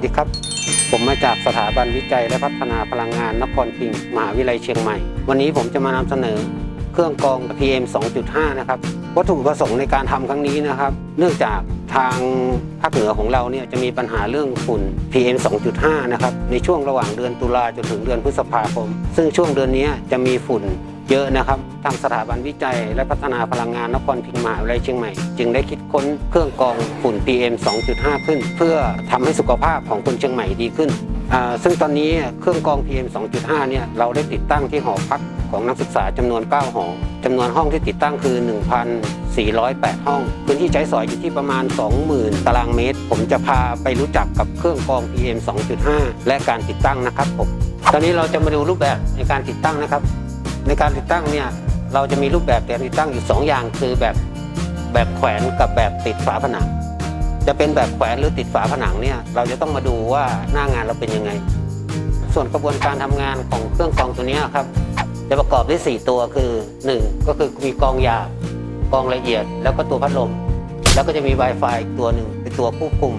วัสดีครับ ผมมาจากสถาบันวิจัยและพัฒนาพลังงานนครพิงค์มหาวิทยาลัยเชียงใหม่ วันนี้ผมจะมานำเสนอเครื่องกรอง PM 2.5 นะครับ วัตถุประสงค์ในการทำครั้งนี้นะครับ เนื่องจากทางภาคเหนือของเราเนี่ยจะมีปัญหาเรื่องฝุ่น PM 2.5 นะครับ ในช่วงระหว่างเดือนตุลาจนถึงเดือนพฤษภาคม ซึ่งช่วงเดือนนี้จะมีฝุ่น เยอะนะครับ ทางสถาบันวิจัย และพัฒนาพลังงานนครพิงมหาวิทยาลัยเชียงใหม่ จึงได้คิดค้นเครื่องกรองฝุ่น PM 2.5 ขึ้น เพื่อทำให้สุขภาพของคนเชียงใหม่ดีขึ้น ซึ่งตอนนี้เครื่องกรอง PM 2.5 เนี่ยเราได้ติดตั้งที่หอพักของนักศึกษาจำนวน 9 หอจำนวนห้องที่ติดตั้งคือ 1,408 ห้อง พื้นที่ใช้สอยอยู่ที่ประมาณ 20,000 ตารางเมตร ผมจะพาไปรู้จักกับเครื่องกรอง PM 2.5 และการติดตั้งนะครับผม ตอนนี้เราจะมาดูรูปแบบในการติดตั้งนะครับ ในการติดตั้งเนี่ยเราจะมีรูปแบบการติดตั้งอยู่ 2 อย่าง คือแบบแบบแขวนกับแบบติดฝาผนัง จะเป็นแบบแขวนหรือติดฝาผนังเนี่ยเราจะต้องมาดูว่าหน้างานเราเป็นยังไง ส่วนกระบวนการทำงานของเครื่องกรองตัวนี้ครับจะประกอบด้วย 4 ตัวคือ 1 ก็คือมีกรองหยาบกรองละเอียด แล้วก็ตัวพัดลม แล้วก็จะมี Wi-Fi อีกตัวหนึ่งเป็นตัวควบคุม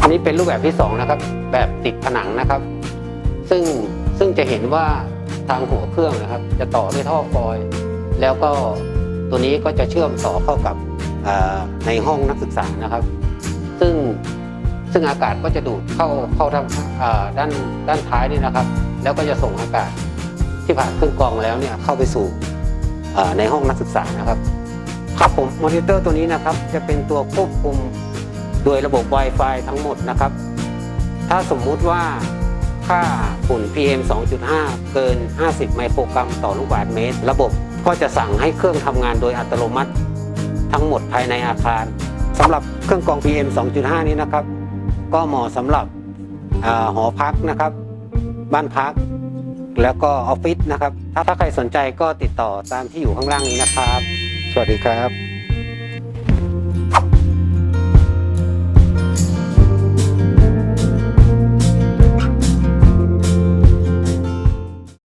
อันนี้เป็นรูปแบบที่ 2 นะครับ แบบติดผนังนะครับ ซึ่งซึ่งจะเห็นว่า ทางหัวเครื่องนะครับ จะต่อด้วยท่อฟอยล์แล้วก็ตัวนี้ก็จะเชื่อมต่อเข้ากับในห้องนักศึกษานะครับ ซึ่งซึ่งอากาศก็จะดูดเข้าเข้าทางด้านด้านท้ายนี่นะครับ แล้วก็จะส่งอากาศที่ผ่านเครื่องกรองแล้วเนี่ยเข้าไปสู่ในห้องนักศึกษานะครับครับผมมอนิเตอร์ตัวนี้นะครับจะเป็นตัวควบคุมโดยระบบ Wi-Fi ทั้งหมดนะครับ ถ้าสมมุติว่า ค่าฝุ่น PM 2.5 เกิน 50 ไมโครกรัมต่อลูกบาศก์เมตร ระบบก็จะสั่งให้เครื่องทำงานโดยอัตโนมัติ ทั้งหมดภายในอาคารสำหรับเครื่องกรอง PM 2.5 นี้นะครับ ก็เหมาะสำหรับอหอพักนะครับ บ้านพัก แล้วก็ออฟฟิศนะครับ ถ้าถ้าใครสนใจก็ติดต่อตามที่อยู่ข้างล่างนี้นะครับ สวัสดีครับ